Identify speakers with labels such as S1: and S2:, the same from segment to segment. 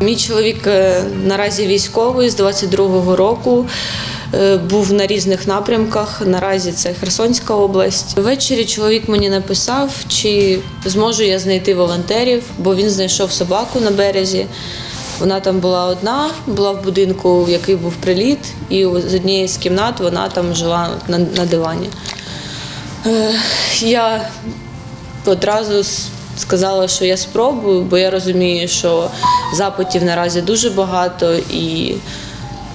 S1: Мій чоловік е, наразі військовий з 22-го року. е, Був на різних напрямках. Наразі це Херсонська область. Ввечері чоловік мені написав, чи зможу я знайти волонтерів, бо він знайшов собаку на березі. Вона там була одна, була в будинку, в який був приліт, і з однієї з кімнат вона там жила на, дивані. Е, Я одразу сказала, що я спробую, бо я розумію, що запитів наразі дуже багато і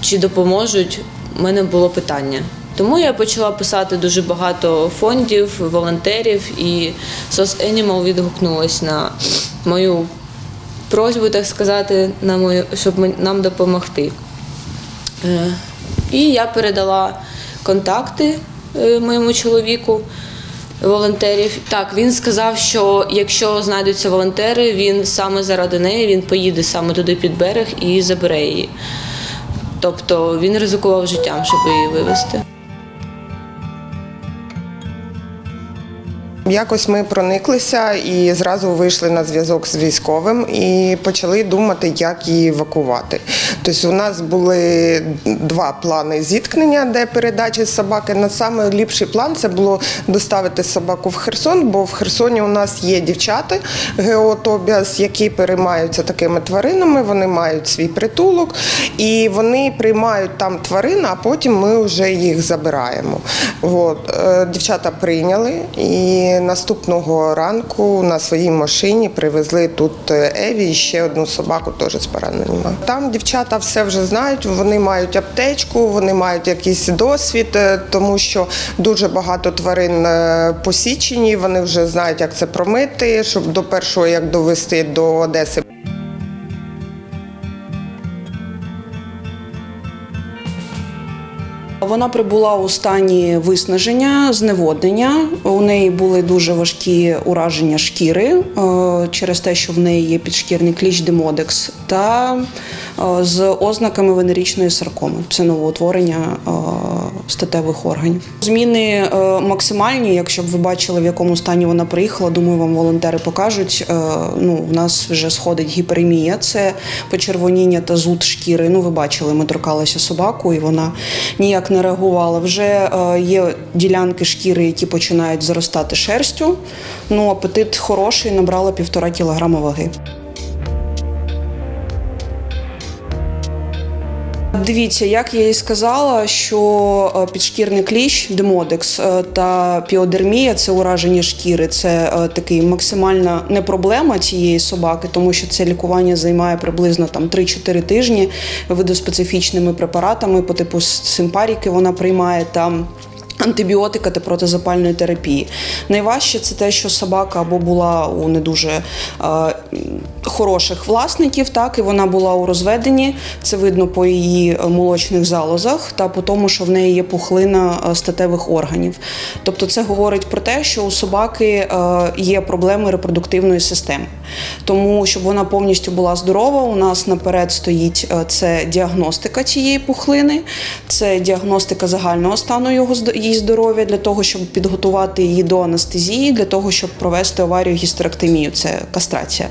S1: чи допоможуть, у мене було питання. Тому я почала писати дуже багато фондів, волонтерів, і SOS Animal відгукнулась на мою просьбу, так сказати, на мою, щоб нам допомогти. Е, І я передала контакти е, моєму чоловіку волонтерів. Так, він сказав, що якщо знайдуться волонтери, він саме заради неї він поїде саме туди під берег і забере її. Тобто він ризикував життям, щоб її вивезти.
S2: Якось ми прониклися і зразу вийшли на зв'язок з військовим і почали думати, як її евакувати. Тобто у нас були два плани зіткнення, де передача собаки. На самий ліпший план це було доставити собаку в Херсон, бо в Херсоні у нас є дівчата геотобіас, які переймаються такими тваринами. Вони мають свій притулок і вони приймають там тварин, а потім ми вже їх забираємо. От. е, Дівчата прийняли і наступного ранку на своїй машині привезли тут е, Еві і ще одну собаку, теж з пораненнями. Там дівчата все вже знають, вони мають аптечку, вони мають якийсь досвід, е, тому що дуже багато тварин е, посічені, вони вже знають, як це промити, щоб до першого як довести до Одеси.
S3: Вона прибула у стані виснаження, зневоднення. У неї були дуже важкі ураження шкіри е, через те, що в неї є підшкірний кліч демодекс, та е, з ознаками венерічної саркоми. Це новоутворення е, статевих органів. Зміни е, максимальні. Якщо б ви бачили, в якому стані вона приїхала, думаю, вам волонтери покажуть. Е, Ну, в нас вже сходить гіперемія, це почервоніння та зуд шкіри. Ну, ви бачили, ми торкалися собаку, і вона ніяк не реагувала. Вже е, є ділянки шкіри, які починають заростати шерстю. Ну, апетит хороший, набрала півтора кілограма ваги. Дивіться, як я і сказала, що е, підшкірний кліщ, демодекс е, та піодермія це ураження шкіри. Це е, такий максимальна не проблема цієї собаки, тому що це лікування займає приблизно там 3-4 тижні видоспецифічними препаратами по типу симпаріки вона приймає там. Антибіотика та протизапальної терапії. Найважче це те, що собака або була у не дуже е, хороших власників, так і вона була у розведенні. Це видно по її е, молочних залозах та по тому, що в неї є пухлина е, статевих органів. Тобто, це говорить про те, що у собаки е, є проблеми репродуктивної системи. Тому, щоб вона повністю була здорова, у нас наперед стоїть це діагностика цієї пухлини, це діагностика загального стану його її здоров'я для того, щоб підготувати її до анестезії, для того, щоб провести аварію гістеректомію, це кастрація.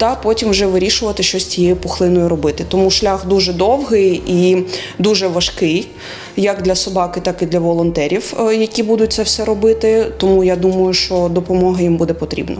S3: Та потім вже вирішувати, що з цією пухлиною робити. Тому шлях дуже довгий і дуже важкий, як для собаки, так і для волонтерів, е, які будуть це все робити. Тому я думаю, що допомога їм буде потрібна.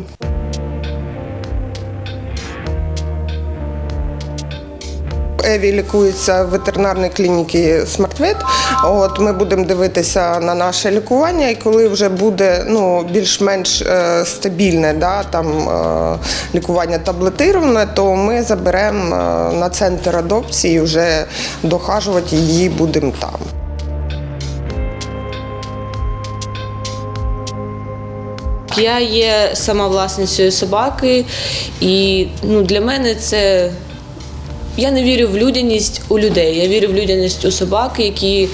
S2: Еві лікується в ветеринарній клініці Смартвет. От ми будемо дивитися на наше лікування, і коли вже буде ну більш-менш е, стабільне, да там е, лікування таблетироване, то ми заберемо е, на центр адопції вже дохажувати її будемо там.
S1: Я є сама власницею собаки, і ну, для мене це. Я не вірю в людяність у людей. Я вірю в людяність у собаки, які,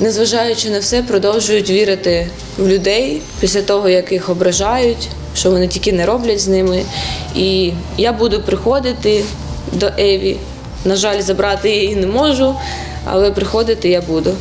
S1: незважаючи на все, продовжують вірити в людей після того, як їх ображають, що вони тільки не роблять з ними. І я буду приходити до Еві. На жаль, забрати її не можу, але приходити я буду.